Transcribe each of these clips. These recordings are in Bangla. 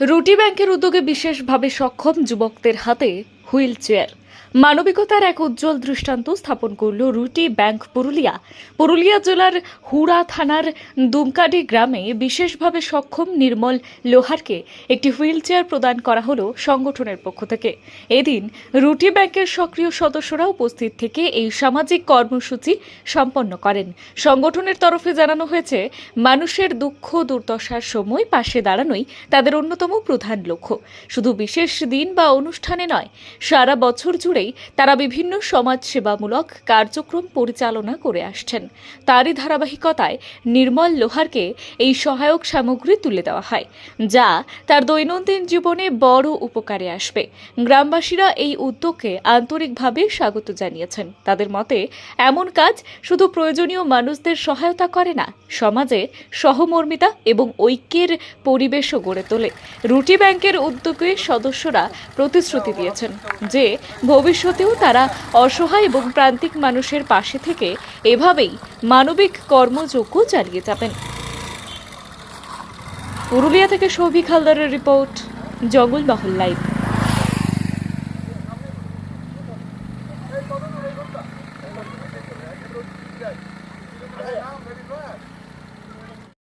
রুটি ব্যাংকের উদ্যোগে বিশেষভাবে সক্ষম যুবকদের হাতে হুইল চেয়ার মানবিকতার এক উজ্জ্বল দৃষ্টান্ত স্থাপন করল রুটি ব্যাংক পুরুলিয়া। পুরুলিয়া জেলার হুড়া থানার দুমকাডি গ্রামে বিশেষভাবে সক্ষম নির্মল লোহারকে একটি হুইল চেয়ার প্রদান করা হলো সংগঠনের পক্ষ থেকে। এদিন রুটি ব্যাংকের সক্রিয় সদস্যরা উপস্থিত থেকে এই সামাজিক কর্মসূচি সম্পন্ন করেন। সংগঠনের তরফে জানানো হয়েছে, মানুষের দুঃখ দুর্দশার সময় পাশে দাঁড়ানোই তাদের অন্যতম প্রধান লক্ষ্য। শুধু বিশেষ দিন বা অনুষ্ঠানে নয় সারা বছর জুড়েই তারা বিভিন্ন সমাজসেবামূলক কার্যক্রম পরিচালনা করে আসছেন। তারই ধারাবাহিকতায় নির্মল লোহারকে এই সহায়ক সামগ্রী তুলে দেওয়া হয়, যা তার দৈনন্দিন জীবনে বড় উপকারে আসবে। গ্রামবাসীরা এই উদ্যোগকে আন্তরিকভাবে স্বাগত জানিয়েছেন। তাদের মতে, এমন কাজ শুধু প্রয়োজনীয় মানুষদের সহায়তা করে না, সমাজে সহমর্মিতা এবং ঐক্যের পরিবেশও গড়ে তোলে। রুটি ব্যাংকের উদ্যোগে সদস্যরা প্রতিশ্রুতি দিয়েছেন। যে ভবিষ্যতেও তারা অসহায় এবং প্রান্তিক মানুষের পাশে থেকে এভাবেই মানবিক কর্মযজ্ঞ চালিয়ে যাবেন। পুরুলিয়া থেকে সৌভিক হালদারের রিপোর্ট, জঙ্গলমহল লাইভ।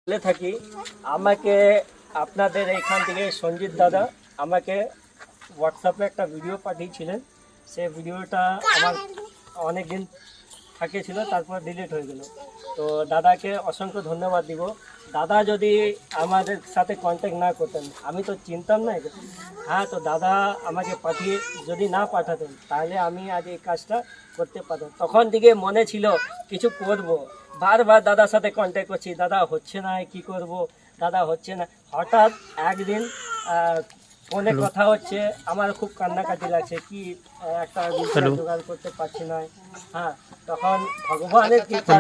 বলে থাকি, আমাকে আপনাদের এখান থেকে সঞ্জিত দাদা, আমাকে হোয়াটসঅ্যাপে একটা ভিডিও পাঠিয়েছিলেন। সেই ভিডিওটা আমার অনেক দিন থাকিয়েছিল, তারপর ডিলিট হয়ে গেল। তো দাদাকে অসংখ্য ধন্যবাদ দিব। দাদা যদি আমাদের সাথে কন্ট্যাক্ট না করতেন, আমি তো চিনতাম না। হ্যাঁ তো দাদা আমাকে পাঠিয়ে যদি না পাঠাতেন, তাহলে আমি আজ এই কাজটা করতে পারতাম। তখন থেকে মনে ছিল, কিছু করব। বারবার দাদার সাথে কন্ট্যাক্ট করছি, দাদা, হচ্ছে না, কি করব? দাদা, হচ্ছে না। হঠাৎ একদিন ফোনে কথা হচ্ছে আমার খুব কান্নাকাটি লাগছে কি একটা জোগাড় করতে পারছি না। হ্যাঁ তখন ভগবানের কৃপা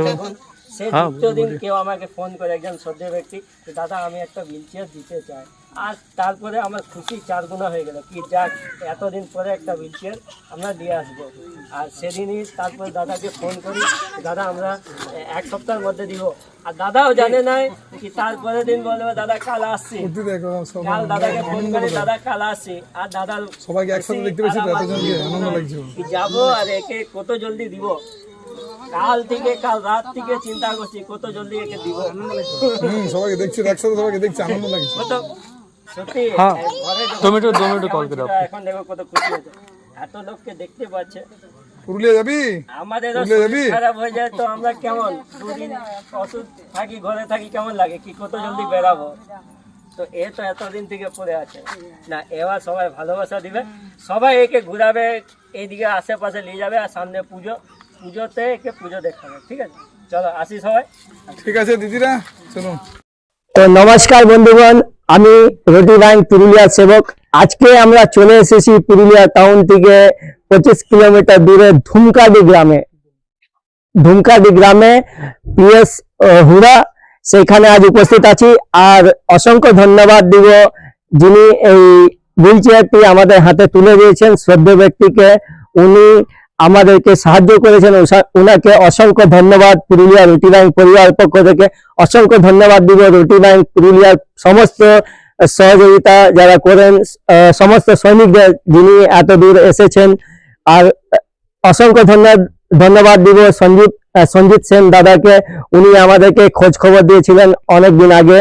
দেখুন দিন কেউ আমাকে ফোন করে একজন শ্রদ্ধেয় ব্যক্তি যে, দাদা আমি একটা হুইল চেয়ার দিতে চাই। আর তারপরে আমার খুশি চার গুণা হয়ে গেল কি যাক এতদিন পরে একটা হুইল চেয়ার আমরা দিয়ে আসব। আর সেদিনই তারপরে দাদাকে ফোন করি দাদা আমরা এক সপ্তাহের মধ্যে দিব। আর দাদাও জানে নাই কি তারপরের দিন বলবে দাদা কাল আসছি। কাল দাদাকে ফোন করে দাদা কাল আসছি। আর দাদার সবাইকে একসাথে দেখতে পেয়েছি তো এতজনকে আনন্দ লাগছে। কি যাব আর একে কত জলদি দিব? কাল থেকে কাল রাত থেকে চিন্তা করছি কত জলদি একে দিব। হুম সবাইকে দেখছি একসাথে সবাইকে দেখছি আনন্দ লাগছে। কত? সত্যি যখন টমেটো টমেটো কল করে এখন দেখো কত খুশি হয়েছে। এত লোককে দেখতে পাচ্ছে। পুরুলিয়া যাবি? আমাদের? খারাপ হয়ে যায় তো আমরা কেমন? দুদিন ওষুধ থাকি ঘরে থাকি কেমন লাগে? কি কত জলদি বেরাবো তো এ তো এতদিন থেকে পড়ে আছে। না এবার সবাই ভালোবাসা দিবে। সবাই একে ঘুরাবে এইদিকে আশেপাশে নিয়ে যাবে আর সামনে পুজো। পুজোতে একে পুজো দেখাবে ঠিক আছে? চলো আসি সবাই। ঠিক আছে দিদিরা শুনুন তো নমস্কার বন্ধুগণ আমি রুটি ব্যাংক পুরুলিয়ার সেবক। আজকে আমরা চলে এসেছি পুরুলিয়া টাউন থেকে পঁচিশ কিলোমিটার দূরে ধুমকাডি গ্রামে। ধুমকাডি গ্রামে পিএস হুড়া সেখানে আজ উপস্থিত আছি। আর অসংখ্য ধন্যবাদ দিব যিনি এই হুইল চেয়ারটি আমাদের হাতে তুলে দিয়েছেন। শ্রদ্ধ ব্যক্তিকে উনি আমাদেরকে সাহায্য করেছেন ওনাকে অসংখ্য ধন্যবাদ পুরুলিয়া রুটি ব্যাংক পরিবার পক্ষ থেকে। অসংখ্য ধন্যবাদ দিব রুটি ব্যাংক পুরুলিয়ার সমস্ত সহযোগিতা যারা করেন সমস্ত সৈনিকদের যিনি এত দূর এসেছেন। আর অসংখ্য ধন্যবাদ ধন্যবাদ দিব সঞ্জিত সঞ্জিত সেন দাদাকে। উনি আমাদেরকে খোঁজ খবর দিয়েছিলেন অনেক দিন আগে।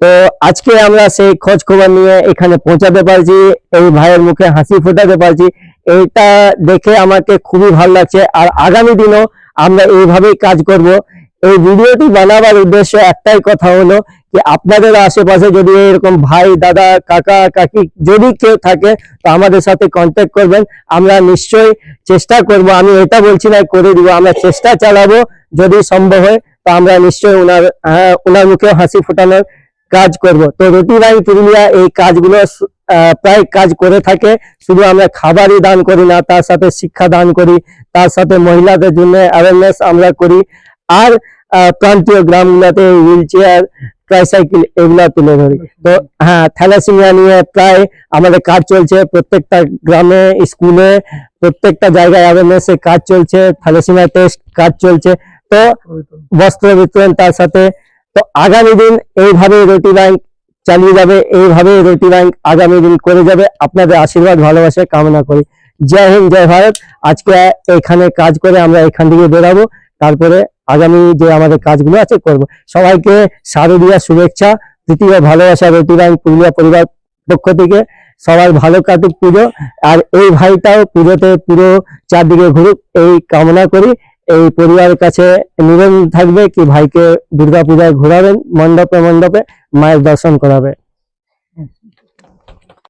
তো আজকে আমরা সেই খোঁজ খবর নিয়ে এখানে পৌঁছাতে পারছি, এই ভাইয়ের মুখে হাসি ফোটাতে পারছি। এইটা দেখে আমাকে খুবই ভালো লাগছে। আর আগামী দিনও আমরা এইভাবেই কাজ করব। এই ভিডিওটি বানাবার উদ্দেশ্য একটাই কথা হলো যে আপনাদের আশেপাশে যদি এরকম ভাই দাদা কাকা কাকি যদি কেউ থাকে তো আমাদের সাথে কন্ট্যাক্ট করবেন। আমরা নিশ্চয়ই চেষ্টা করব আমি এটা বলছি না করে দিব। আমরা চেষ্টা চালাবো যদি সম্ভব হয় তো আমরা নিশ্চয়ই ওনার আহ, ওনার মুখে হাসি ফোটানোর কাজ করব। তো রুটি ব্যাংক পুরুলিয়া এই কাজগুলো প্রায় কাজ করে থাকে। শুধু আমরা খাবারই দান করি না তার সাথে শিক্ষা দান করি তার সাথে মহিলাদের জন্য অ্যাওয়ারনেস আমরা করি। আর প্রান্তীয় গ্রামগুলোতে হুইল চেয়ার ট্রাইসাইকেল এগুলো তুলে ধরি। তো হ্যাঁ থ্যালাসিমিয়া নিয়ে প্রায় আমাদের কাজ চলছে। প্রত্যেকটা গ্রামে স্কুলে প্রত্যেকটা জায়গায় অ্যাওয়ারনেস কাজ চলছে। থ্যালাসিমিয়া টেস্ট কাজ চলছে। তো বস্ত্র বিতরণ তার সাথে। তো আগামী দিন এইভাবে রুটি ব্যাংক চালিয়ে যাবে। এইভাবে রুটি ব্যাংক আগামী দিন করে যাবে। আপনাদের আশীর্বাদ, ভালোবাসা, কামনা করি। জয় হিন্দ, জয় ভারত। আজকে এখানে কাজ করে আমরা এখান থেকে বেরাবো। তারপরে আগামী যে আমাদের কাজগুলো আছে, করব। সবাইকে শারদীয় শুভেচ্ছা, তৃতীয় ভালোবাসা রুটি ব্যাংক পুরুলিয়া পরিবার পক্ষ থেকে। সবাই ভালো কাটুক পুজো। আর এই ভাইটাও পুজোতে পুরো চারদিকে ঘুরুক, এই কামনা করি। এই পরিবারের কাছে নিবেদন থাকবে কি ভাইকে দুর্গা পূজায় ঘোরাবেন, মণ্ডপে মণ্ডপে মায়ের দর্শন করাবে।